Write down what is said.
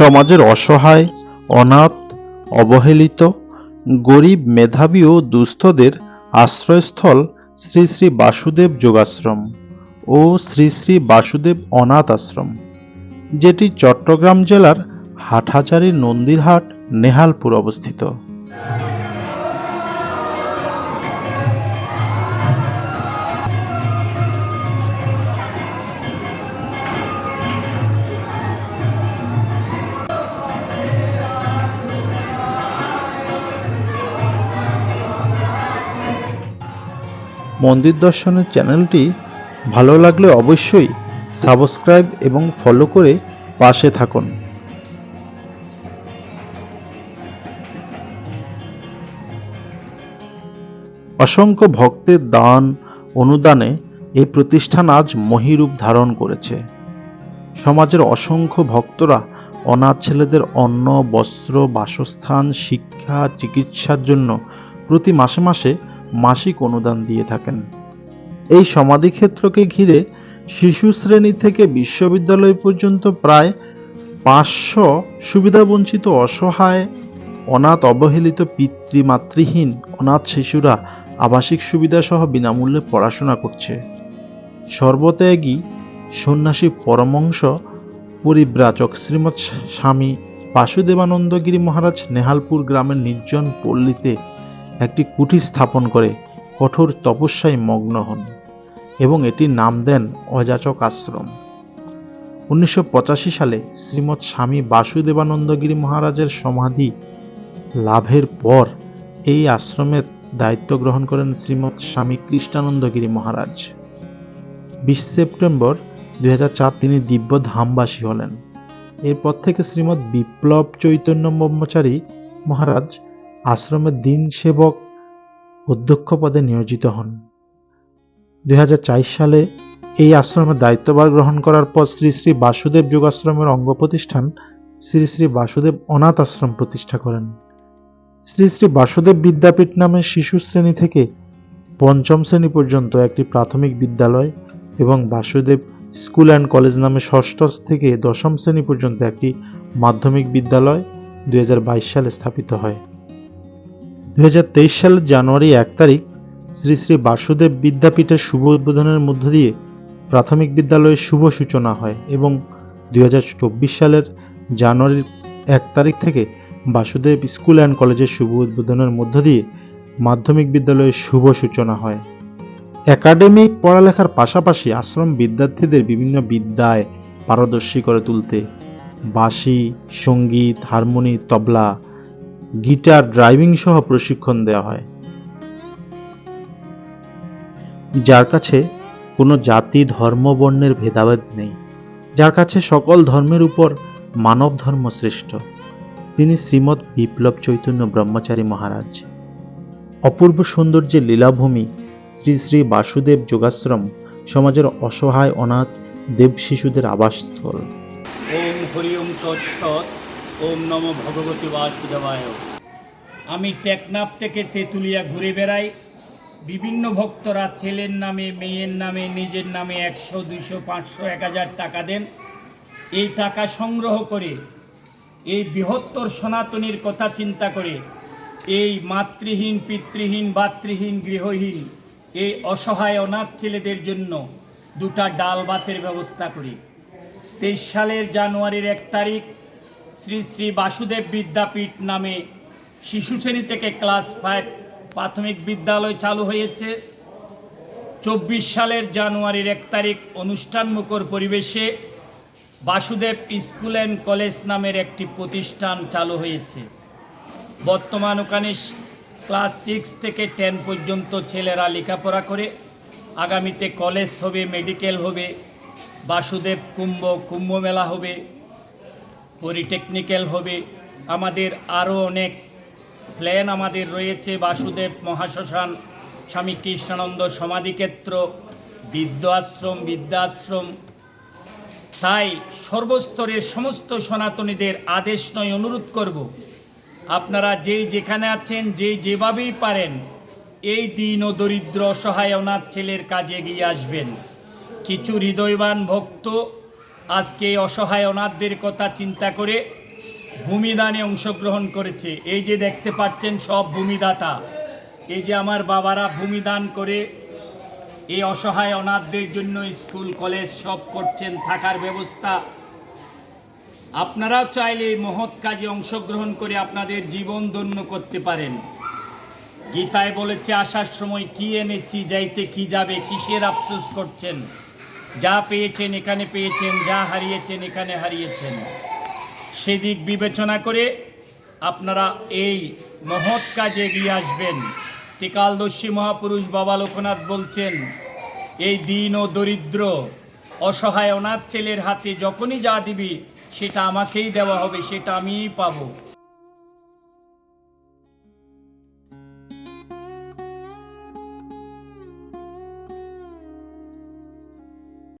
সমাজের অসহায়, অনাথ, অবহেলিত, গরিব মেধাবী ও দুস্থদের আশ্রয়স্থল শ্রী শ্রী বাসুদেব যোগাশ্রম ও শ্রী শ্রী বাসুদেব অনাথ আশ্রম, যেটি চট্টগ্রাম জেলার হাটহাজারী নন্দীরহাট, নেহালপুর অবস্থিত। মন্দির দর্শনের চ্যানেলটি ভালো লাগলে অবশ্যই সাবস্ক্রাইব এবং ফলো করে পাশে থাকুন। অসংখ্য ভক্তের দান অনুদানে এই প্রতিষ্ঠান আজ মহিরূপ ধারণ করেছে। সমাজের অসংখ্য ভক্তরা অনাথ ছেলেদের অন্ন, বস্ত্র, বাসস্থান, শিক্ষা, চিকিৎসার জন্য প্রতি মাসে মাসে মাসিক অনুদান দিয়ে থাকেন। এই সমাধিক্ষেত্রকে ঘিরে শিশু শ্রেণি থেকে বিশ্ববিদ্যালয় পর্যন্ত প্রায় পাঁচশো সুবিধাবঞ্চিত অসহায়, অনাথ অবহেলিত পিতৃমাতৃহীন অনাথ শিশুরা আবাসিক সুবিধা সহ বিনামূল্যে পড়াশোনা করছে। সর্বত্যাগী সন্ন্যাসী পরমংশ পরিব্রাজক শ্রীমৎ স্বামী বাসুদেবানন্দগিরি মহারাজ নেহালপুর গ্রামের নির্জন পল্লীতে একটি কুঠি স্থাপন করে কঠোর তপস্যায় মগ্ন হন এবং এটির নাম দেন অযাচক আশ্রম। উনিশশো পঁচাশি সালে শ্রীমৎ স্বামী বাসুদেবানন্দগিরি মহারাজের সমাধি লাভের পর এই আশ্রমের দায়িত্ব গ্রহণ করেন শ্রীমৎ স্বামী কৃষ্ণানন্দগিরি মহারাজ। বিশ সেপ্টেম্বর দুই তিনি দিব্য ধামবাসী হলেন। এরপর থেকে শ্রীমৎ বিপ্লব চৈতন্য ব্রহ্মচারী মহারাজ আশ্রমের দিন সেবক অধ্যক্ষ পদে নিয়োজিত হন। দুই সালে এই আশ্রমের দায়িত্বভার গ্রহণ করার পর শ্রী শ্রী বাসুদেব যোগাশ্রমের অঙ্গ প্রতিষ্ঠান শ্রী শ্রী বাসুদেব অনাথ আশ্রম প্রতিষ্ঠা করেন। শ্রী শ্রী বাসুদেব বিদ্যাপীঠ নামে শিশু শ্রেণি থেকে পঞ্চম শ্রেণি পর্যন্ত একটি প্রাথমিক বিদ্যালয় এবং বাসুদেব স্কুল অ্যান্ড কলেজ নামে ষষ্ঠ থেকে দশম শ্রেণি পর্যন্ত একটি মাধ্যমিক বিদ্যালয় দুই হাজার বাইশ সালে স্থাপিত হয়। দুই হাজার তেইশ সালের জানুয়ারি এক তারিখ শ্রী শ্রী বাসুদেব বিদ্যাপীঠের শুভ উদ্বোধনের মধ্য দিয়ে প্রাথমিক বিদ্যালয়ের শুভ সূচনা হয় এবং দু হাজার চব্বিশ সালের জানুয়ারির এক তারিখ থেকে বাসুদেব স্কুল অ্যান্ড কলেজের শুভ উদ্বোধনের মধ্য দিয়ে মাধ্যমিক বিদ্যালয়ের শুভ সূচনা হয়। একাডেমিক পড়ালেখার পাশাপাশি আশ্রম বিদ্যার্থীদের বিভিন্ন বিদ্যায় পারদর্শী করে তুলতে। বাঁশি, সংগীত, হারমোনি, তবলা গিটার ড্রাইভিং সহ প্রশিক্ষণ দেওয়া হয়। যার কাছে কোনো জাতি, ধর্ম, বর্ণের ভেদাভেদ নেই। যার কাছে সকল ধর্মের উপর মানব ধর্ম শ্রেষ্ঠ। তিনি শ্রীমৎ বিপ্লব চৈতন্য ব্রহ্মচারী মহারাজ। অপূর্ব সৌন্দর্যের লীলাভূমি শ্রী শ্রী বাসুদেব যোগাশ্রম সমাজের অসহায় অনাথ দেব শিশুদের আবাসস্থল। ওম হরি ওম ওম নম ভগবতী বাসুদেবায়। আমি টেকনাফ থেকে তেঁতুলিয়া ঘুরে বেড়াই। বিভিন্ন ভক্তরা ছেলের নামে, মেয়ের নামে, নিজের নামে একশো, দুইশো, পাঁচশো, এক হাজার টাকা দেন। এই টাকা সংগ্রহ করে, এই বৃহত্তর সনাতনীর কথা চিন্তা করে, এই মাতৃহীন, পিতৃহীন, ভাতৃহীন, গৃহহীন, এই অসহায়, অনাথ ছেলেদের জন্য দুটা ডাল ভাতের ব্যবস্থা করি। তেইশ সালের জানুয়ারির এক তারিখ শ্রী শ্রী বাসুদেব বিদ্যাপীঠ নামে শিশু শ্রেণি থেকে ক্লাস ফাইভ প্রাথমিক বিদ্যালয় চালু হয়েছে। চব্বিশ সালের জানুয়ারির এক তারিখ অনুষ্ঠান মুখর পরিবেশে বাসুদেব স্কুল অ্যান্ড কলেজ নামের একটি প্রতিষ্ঠান চালু হয়েছে। বর্তমান ওখানে ক্লাস সিক্স থেকে টেন পর্যন্ত ছেলেরা লেখাপড়া করে। আগামীতে কলেজ হবে, মেডিকেল হবে, বাসুদেব কুম্ভ কুম্ভ মেলা হবে। পলিটেকনিক্যাল হবে। আমাদের আরও অনেক প্ল্যান আমাদের রয়েছে। বাসুদেব মহাশ্মশান, স্বামী কৃষ্ণানন্দ সমাধিক্ষেত্র বিদ্য আশ্রম বৃদ্ধাশ্রম। তাই সর্বস্তরের সমস্ত সনাতনীদের আদেশ নয়, অনুরোধ করব, আপনারা যেই যেখানে আছেন, যেই যেভাবেই পারেন, এই দিন ও দরিদ্র অসহায় অনাথ ছেলের কাজে এগিয়ে আসবেন। কিছু হৃদয়বান ভক্ত আজকে এই অসহায় অনাথদের কথা চিন্তা করে ভূমিদানে অংশগ্রহণ করেছে। এই যে দেখতে পাচ্ছেন সব ভূমিদাতা, এই যে আমার বাবারা ভূমিদান করে এই অসহায় অনাথদের জন্য স্কুল, কলেজ সব করছেন, থাকার ব্যবস্থা। আপনারাও চাইলে এই মহৎ কাজে অংশগ্রহণ করে আপনাদের জীবন ধন্য করতে পারেন। গীতায় বলেছে, আসার সময় কি এনেছি, যাইতে কি যাবে, কিসের আফসোস করছেন? যা পেয়েছেন, এখানে পেয়েছেন, যা হারিয়েছেন, এখানে হারিয়েছেন। সেদিক বিবেচনা করে আপনারা এই মহৎ কাজে এগিয়ে আসবেন। ত্রিকালদর্শী মহাপুরুষ বাবা লোকনাথ বলছেন, এই দিন ও দরিদ্র, অসহায় অনাথ ছেলের হাতে যখনই যা দিবি, সেটা আমাকেই দেওয়া হবে, সেটা আমিই পাবো।